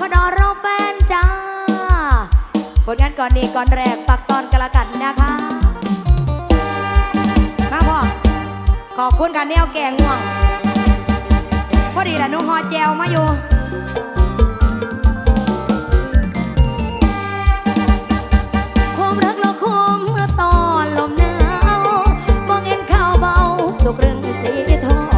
ขดอร้องแฟนจ้า ผลงานก่อนนี้ก่อนแรกปักตอนกระกันนะคะ มาพ่อ ขอบคุณการแนวแกงง่วง พอดีแหละนุ่งหอแจวมาอยู่สุกเรื่องสีทอง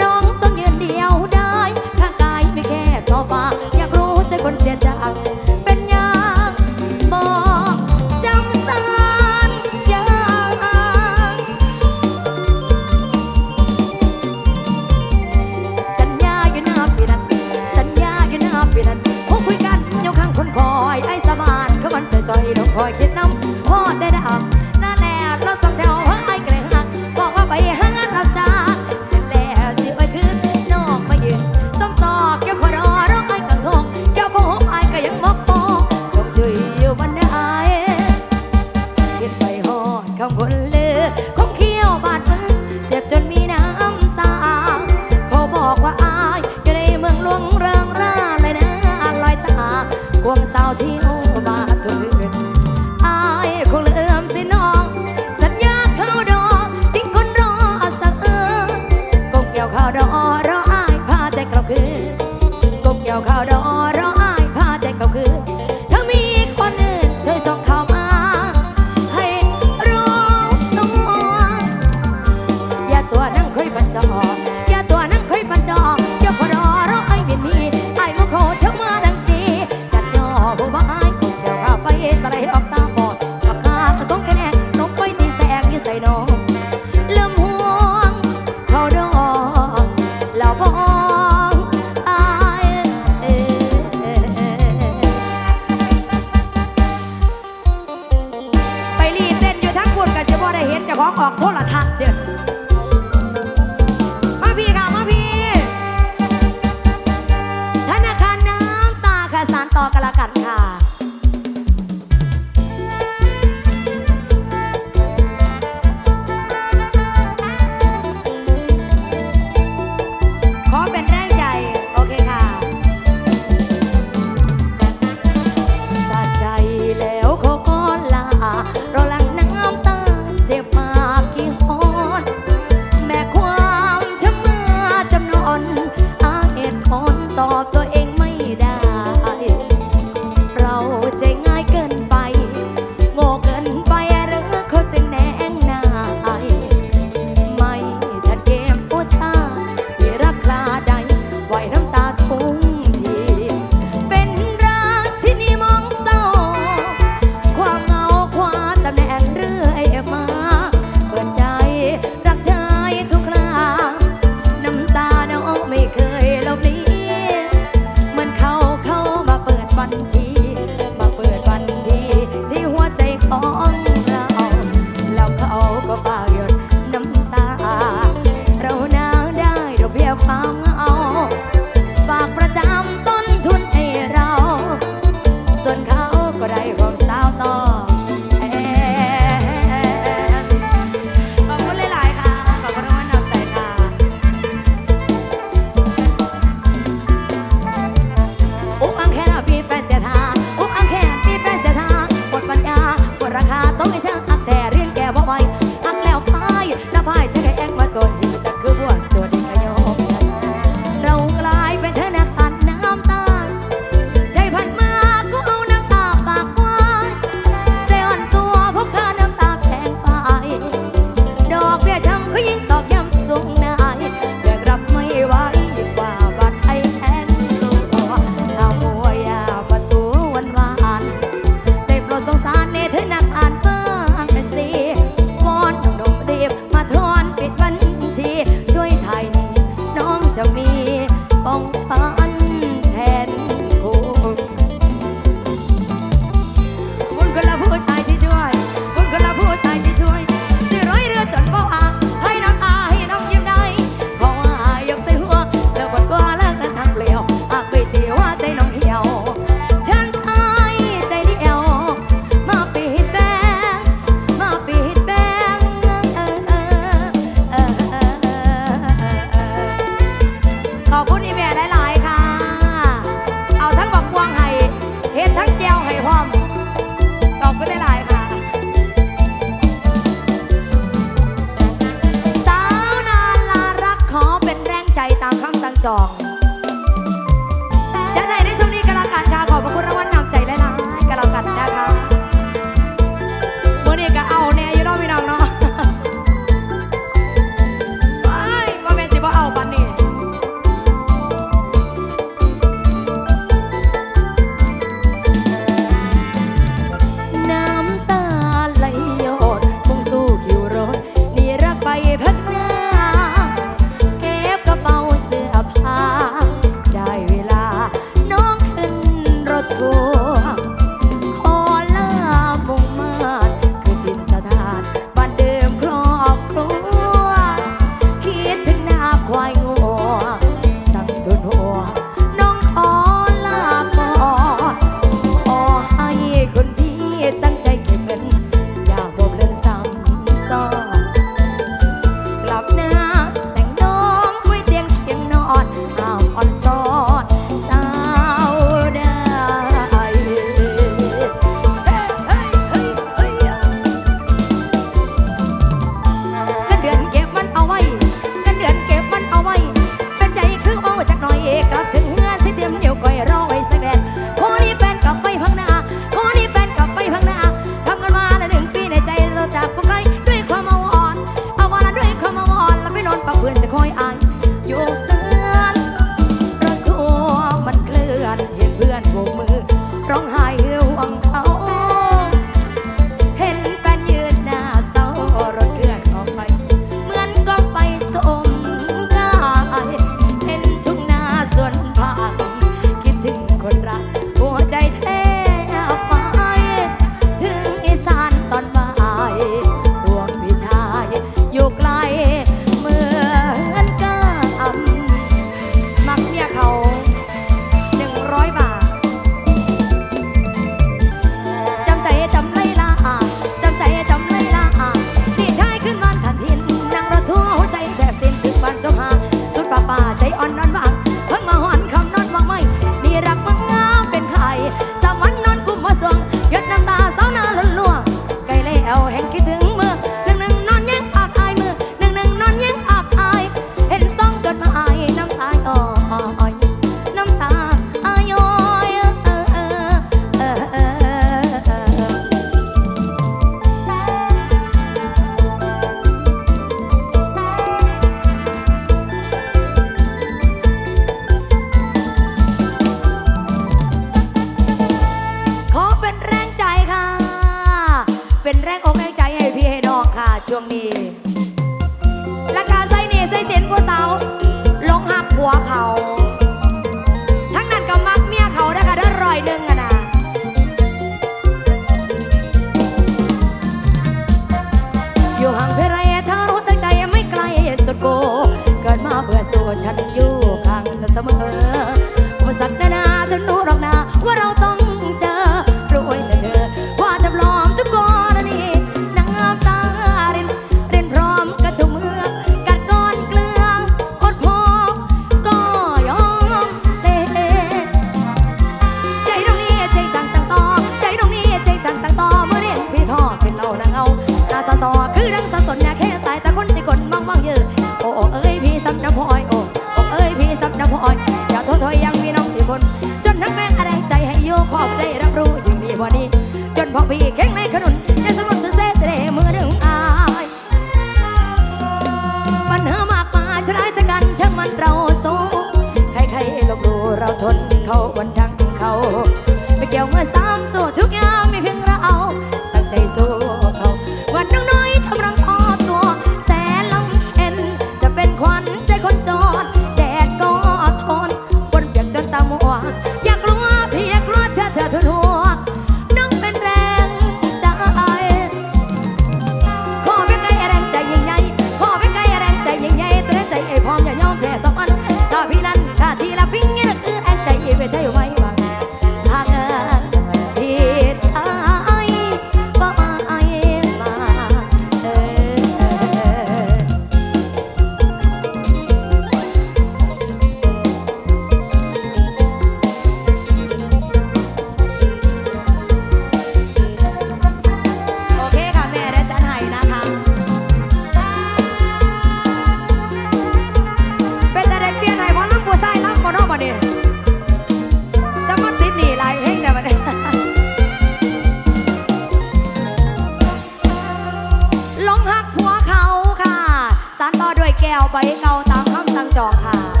แก้วใบเกาตามคำสั่งจองค่ะ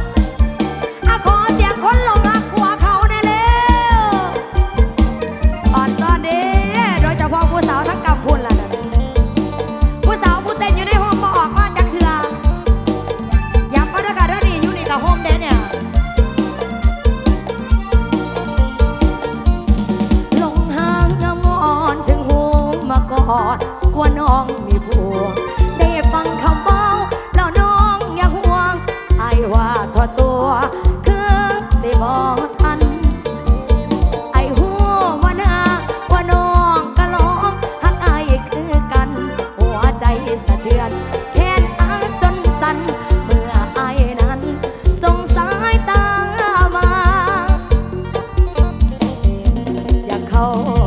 Oh.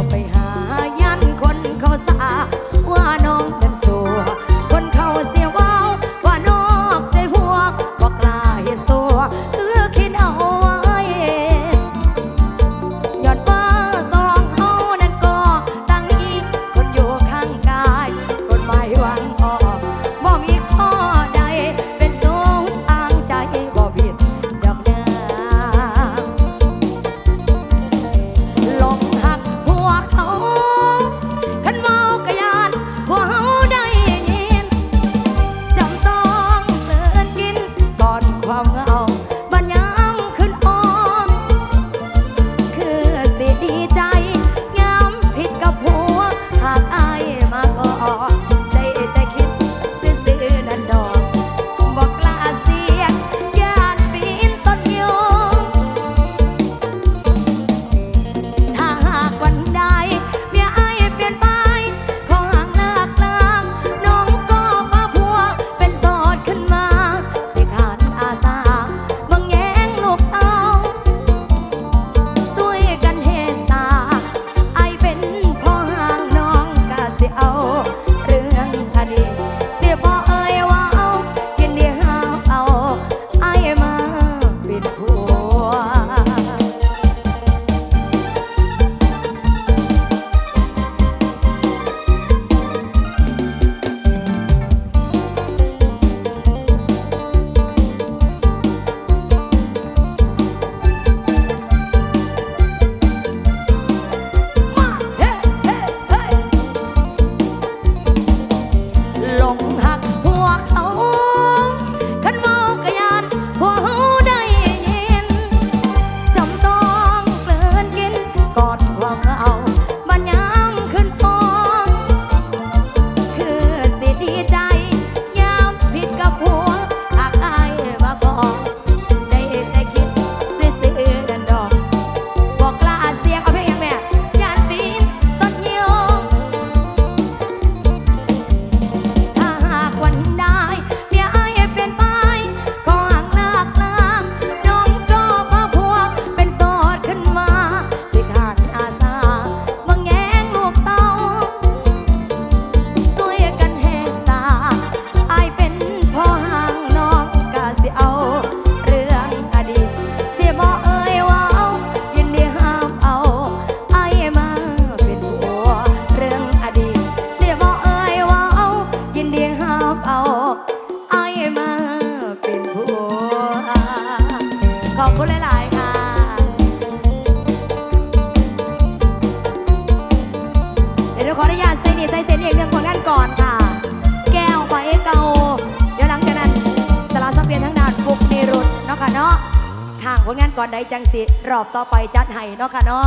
รอบต่อไปจัดให้เนาะค่ะเนาะ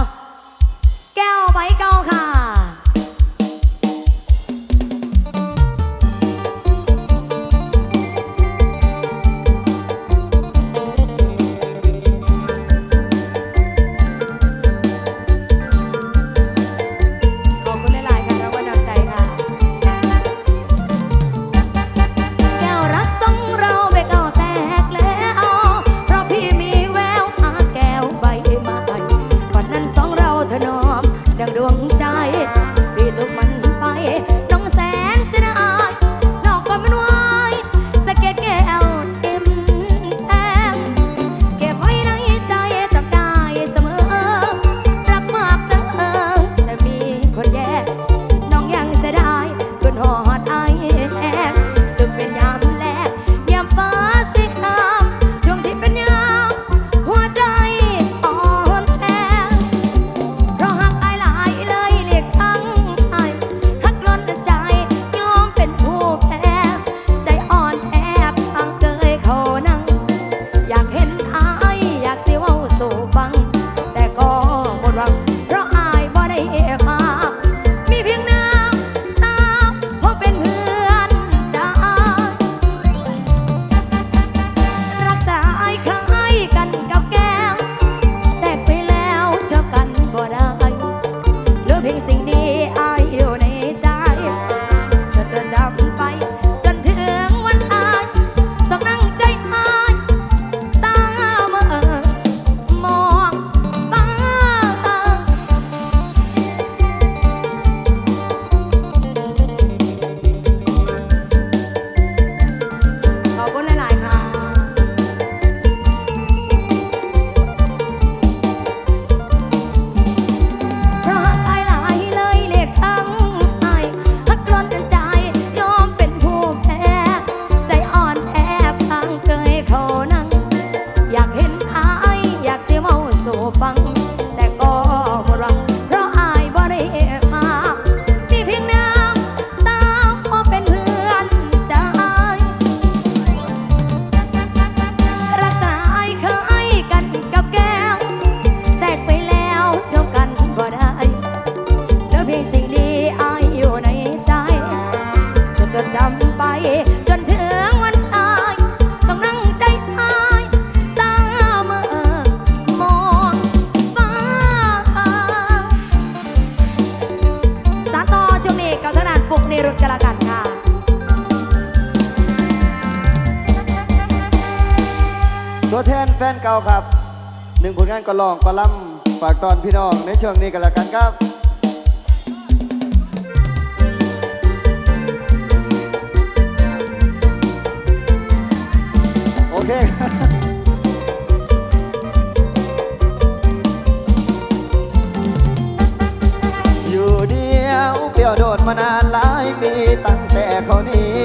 หนึ่งผลงานก็ลองก็ล่ำฝากตอนพี่น้องในช่วงนี้กันแล้วกันครับโอเคอยู่เดียวเปรียวโดดมานานหลายปีตั้งแต่เขานี้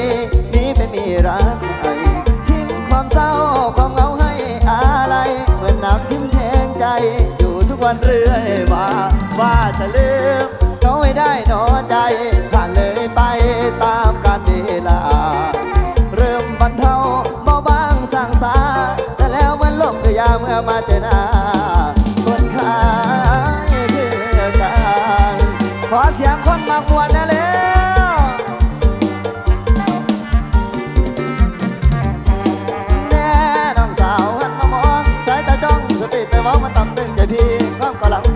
อนเรื่อยมาว่าจะลืมเขาไม่ได้หนอใจ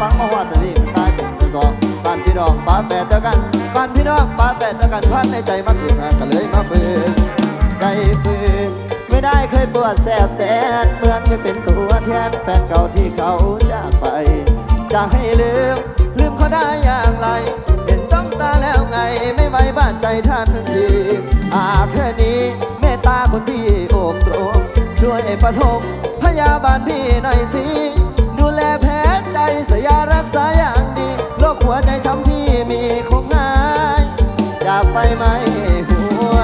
ฟังมาหัวแต่นี่ตายเป็นที่สองบ้านพี่น้องป้าแฝดเดียวกันบ้านพี่น้องป้าแฝดเดียวกันพันในใจมันอึดอัดก็เลยมาเบื่อใจฝืนไม่ได้เคยปวดแสบแสนเหมือนเคยเป็นตัวแทนแฟนเก่าที่เขาจากไปจะให้ลืม ลืมเขาได้อย่างไร เห็นจ้องตาแล้วไงไม่ไหวบ้านใจทันทีอาแค่นี้เมตตาคนที่โอบตรงช่วยประทมพยาบาลพี่หน่อยสิ ดูแลแผลใจสยารักษาอย่างดีโรคหัวใจช้ำที่มีคงหายจากไปไหมหัว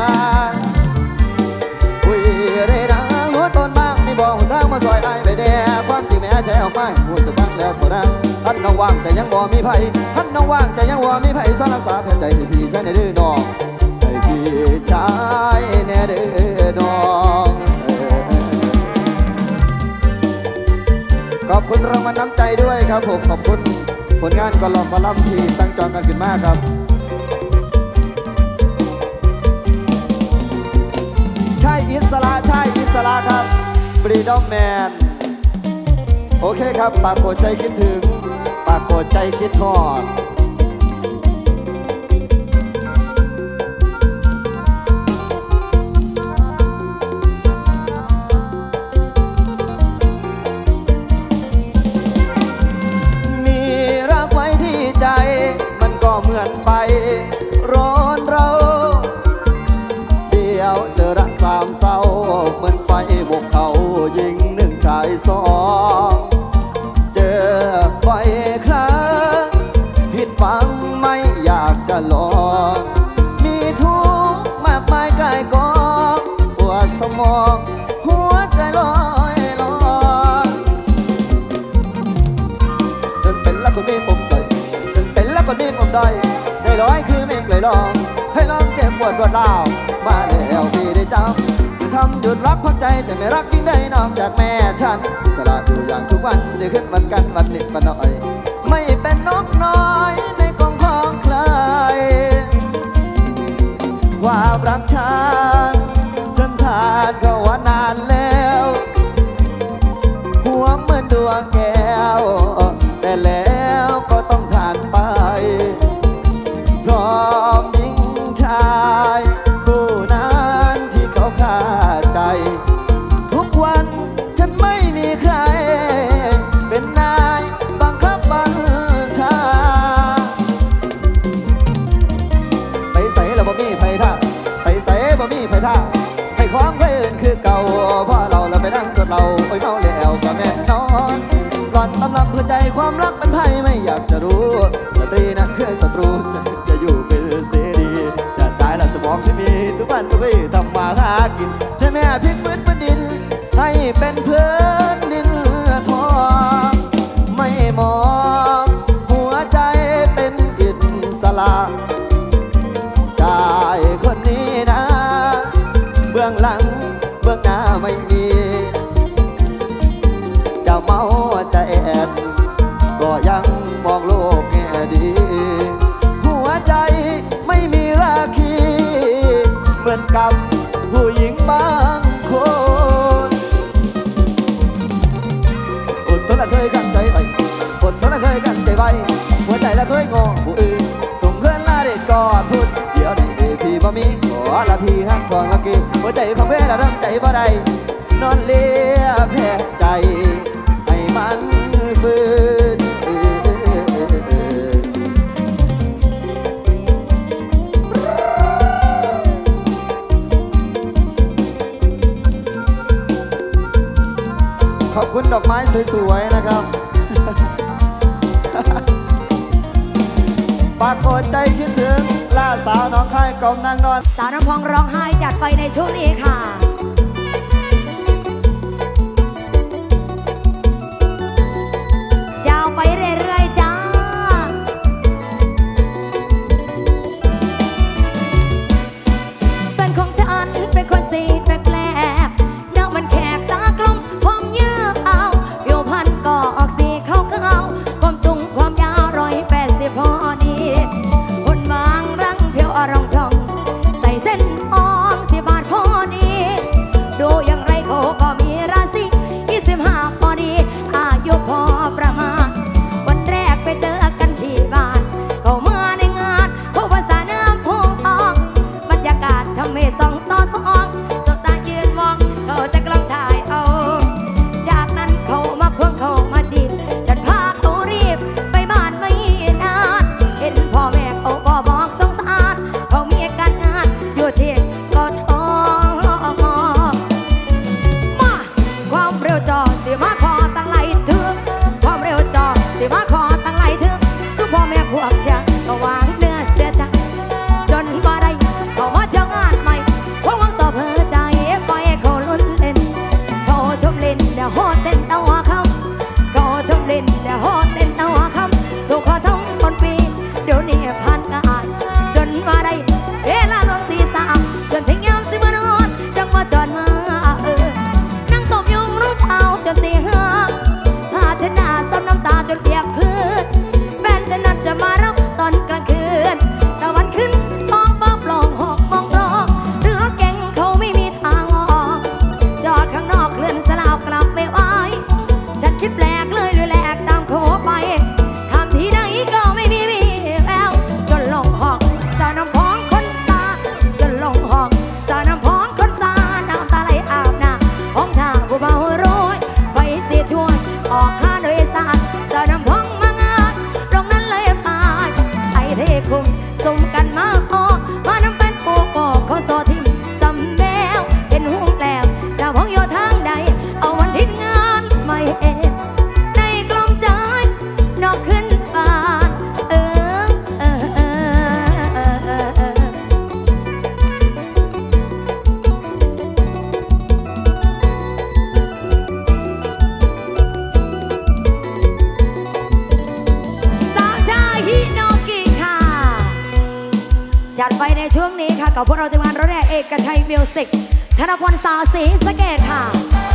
คุยเรนะหัวต้นบ้างมีบอกทางมาซอยไอ้ไปแด่ความจริงแม้ใช้เอาไม้พูดสักครั้งแล้วเท่านั้นท่านน้องว่างแต่ยังบ่มีไผท่านน้องว่างแต่ยังบ่มีไผสอนรักษาแผลใจให้พี่ใช้ในดื้อน้องให้พี่ใช้ในดื้อน้อง ขอบคุณรางวัลน้ำใจด้วยครับผมขอบคุณผลงานกอลอมกอลัมที่สั่งจองกันขึ้นมากครับ ใช่อิสระใช่อิสระครับฟรีดอมแมนโอเคครับปากโกดใจคิดถึง ปากโกดใจคิดทอด อนไป ร้อนเรา เดียวเจอรักสามเศร้าเหมือนไฟบกเขา วดรวดร้าวมาแล้วพี่ได้เจ้าทำหยุดรักพักใจจะไม่รักยิ่งได้นอกจากแม่ฉันสระอยู่อย่างทุกวันได้ขึ้นวันกันวันนิดวันหน่อย ไม่เป็นนกน้อยในกองของใครความรักฉัน เพื่อใจความรักเป็นไพ่ไม่อยากจะรู้สตรีนั้นคือศัตรูจะจะอยู่เป็นเสรีจะจ่ายละสมองที่มีทุกวันทุกวี่ทำมาหากินใช่แม่พลิกพื้นพื้นดิน ให้เป็นเพื่อนดินทองไม่มองหัวใจเป็นอิสระชายคนนี้นะ เบื้องหลังเบื้องหน้าไม่มี หัวใจพังแพ้และรำใจบ่ได้นอนเลียแพ้ใจ ให้มันฟื้นขอบคุณดอกไม้สวยๆนะครับ ปากฏใจคิดถึงล่าสาวน้องค่ายกองนางนอน สาวน้ำพองร้องไห้จัดไปในช่วงนี้ค่ะัดไปในช่วงนี้ค่ะ กับพวกเราทีมงานรถแร่เอกชัยมิวสิกธนพลสาวศรีสเกตค่ะ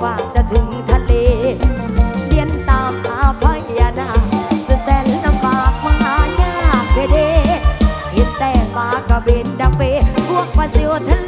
กว่าจะถึงทะเลเดียนตามหาพญานาคสแสนลำบากมหายากเดเห็นแต่ปากระเบนดำเปพวกปลาซิวทะเล